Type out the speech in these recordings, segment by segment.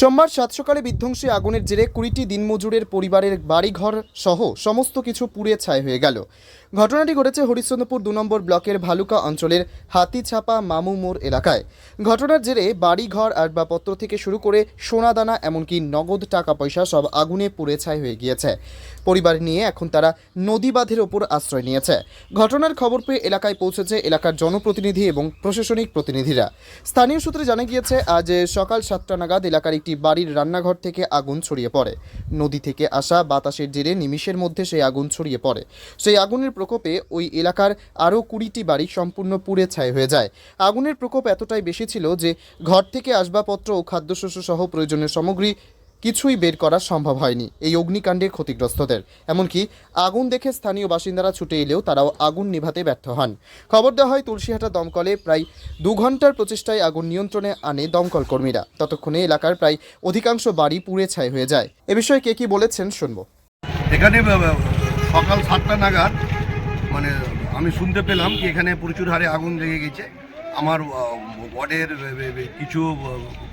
সোমবার সাত সকালে বিধ্বংসী আগুনের জেরে কুড়িটি দিনমজুরের পরিবারের বাড়িঘর সহ সমস্ত কিছু পুড়ে ছাই হয়ে গেল। ঘটনাটি ঘটেছে হরিশ্চন্দ্রপুর দু নম্বর ব্লকের ভালুকা অঞ্চলের হাতিছাপা মামু মোড় এলাকায়। ঘটনার জেরে বাড়িঘর, আসবাবপত্র থেকে শুরু করে সোনাদানা, এমনকি নগদ টাকা পয়সা সব আগুনে পুড়ে ছাই হয়ে গিয়েছে। পরিবার নিয়ে এখন তারা নদী বাঁধের ওপর আশ্রয় নিয়েছে। ঘটনার খবর পেয়ে এলাকায় পৌঁছেছে এলাকার জনপ্রতিনিধি এবং প্রশাসনিক প্রতিনিধিরা। স্থানীয় সূত্রে জানা গিয়েছে, আজ সকাল সাতটা নাগাদ এলাকার একটি বাড়ির রান্নাঘর থেকে আগুন ছড়িয়ে পড়ে। নদী থেকে আসা বাতাসের জেরে নিমিষের মধ্যে সেই আগুন ছড়িয়ে পড়ে। সেই আগুনের প্রকোপে ওই এলাকার আরও কুড়িটি বাড়ি সম্পূর্ণ পুড়ে ছাই হয়ে যায়। আগুনের প্রকোপ এতটাই বেশি ছিল যে ঘর থেকে আসবাবপত্র ও খাদ্যশস্য সহ প্রয়োজনীয় সামগ্রী কিছুই বের করা সম্ভব হয়নি। এই অগ্নিকাণ্ডে ক্ষতিগ্রস্তদের। এমনকি আগুন দেখে স্থানীয় বাসিন্দারা ছুটে এলেও তারাও আগুন নিভাতে ব্যর্থ হন। খবর দেওয়া হয়, তুলসীহাটা দমকলে প্রায় দু ঘণ্টার প্রচেষ্টায় আগুন নিয়ন্ত্রণে আনে দমকল কর্মীরা ততক্ষণে এলাকার প্রায় অধিকাংশ বাড়ি পুড়ে ছাই হয়ে যায়। এ বিষয়ে কে কি বলেছেন শুনব। এখানে সকাল সাতটা নাগাদ মানে আমি শুনতে পেলাম কি এখানে প্রচুর হারে আগুন লেগে গেছে। আমার ওয়ার্ডের কিছু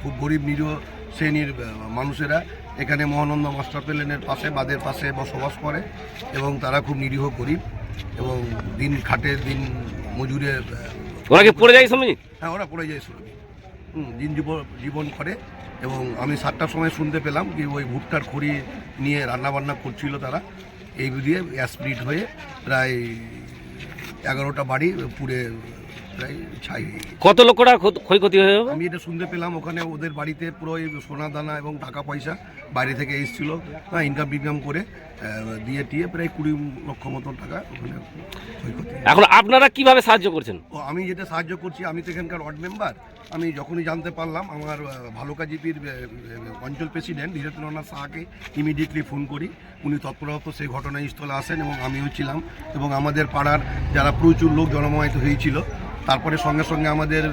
খুব গরিব নিরীহ শ্রেণির মানুষেরা এখানে মহানন্দ মাস্টার প্লেনের পাশে বাদের পাশে বসবাস করে এবং তারা খুব নিরীহ গরিব এবং দিন খাটে দিন মজুরে ওরা কি পড়ে যায় সময় হ্যাঁ ওরা পড়ে যায় শ্রমিক হুম, দিন জীবন জীবন করে এবং আমি সাতটার সময় শুনতে পেলাম কি ওই ভুট্টার খড়ি নিয়ে রান্নাবান্না করছিল তারা। এই দিয়ে অ্যাসপ্রিট হয়ে প্রায় এগারোটা বাড়ি পুড়ে প্রায় ছাই। কত লক্ষটা ক্ষত- ক্ষয়ক্ষতি হয়ে আমি এটা শুনতে পেলাম ওখানে ওদের বাড়িতে পুরো এই সোনা দানা এবং টাকা পয়সা বাইরে থেকে এসেছিল হ্যাঁ ইনকাম বিনকাম করে দিয়ে টিয়ে প্রায় কুড়ি লক্ষ মতন টাকা ওখানে ক্ষয়ক্ষতি এখন আপনারা কীভাবে সাহায্য করছেন? ও আমি যেটা সাহায্য করছি আমি তো এখানকার ওয়ার্ড মেম্বার আমি যখনই জানতে পারলাম আমার আহ, ভালুকা জিপির আহ, আহ, অঞ্চল প্রেসিডেন্ট ধীরেন্দ্রনাথ শাহকে ইমিডিয়েটলি ফোন করি। উনি তৎপরত সেই ঘটনাস্থলে আসেন এবং আমিও ছিলাম এবং আমাদের পাড়ার যারা প্রচুর লোক জনমায়িত হয়েছিল তারপরে সঙ্গে সঙ্গে আমাদের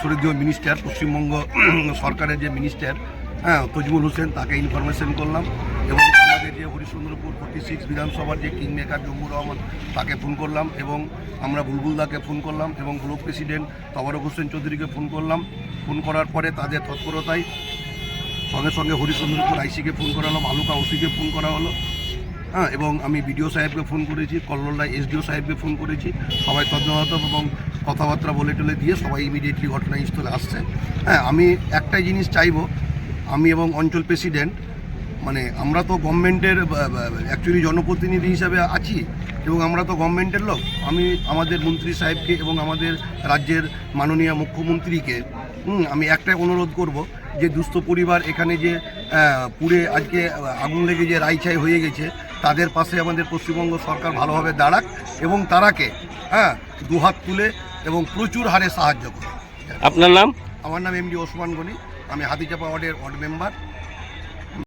সুরদীয় মিনিস্টার পশ্চিমবঙ্গ সরকারের যে মিনিস্টার হ্যাঁ তজমুল হোসেন, তাকে ইনফরমেশন করলাম এবং আমাদের যে হরিশ্চন্দ্রপুর ফোর্টি সিক্স বিধানসভার যে কিং মেকার জম্মুর রহমান, তাকে ফোন করলাম এবং আমরা বুলবুলদাকে ফোন করলাম এবং ব্লক প্রেসিডেন্ট তবরক হোসেন চৌধুরীকে ফোন করলাম। ফোন করার পরে তাদের তৎপরতায় সঙ্গে সঙ্গে হরিশ্চন্দ্রপুর আইসিকে ফোন করা হলো ভালুকা ওসিকে ফোন করা হলো। হ্যাঁ এবং আমি বিডিও সাহেবকে ফোন করেছি কল্লোলা এসডিও সাহেবকে ফোন করেছি, সবাই তদন্ত এবং কথাবার্তা বলে টলে দিয়ে সবাই ইমিডিয়েটলি ঘটনাস্থলে আসছে। হ্যাঁ আমি একটাই জিনিস চাইব, আমি এবং অঞ্চল প্রেসিডেন্ট মানে আমরা তো গভর্নমেন্টের অ্যাকচুয়ালি জনপ্রতিনিধি হিসাবে আছি এবং আমরা তো গভর্নমেন্টের লোক। আমি আমাদের মন্ত্রী সাহেবকে এবং আমাদের রাজ্যের মাননীয় মুখ্যমন্ত্রীকে আমি একটাই অনুরোধ করব যে দুস্থ পরিবার এখানে যে পুড়ে আজকে আগুন লেগে যে রাইছাই হয়ে গেছে তাদের পাশে আমাদের পশ্চিমবঙ্গ সরকার ভালোভাবে দাঁড়াক এবং তারাকে হ্যাঁ দুহাত তুলে এবং প্রচুর হারে সাহায্য করে আপনার নাম? আমার নাম এমডি ওসমান গনি আমি হাতিচাপা ওয়ার্ডের ওয়ার্ড মেম্বার।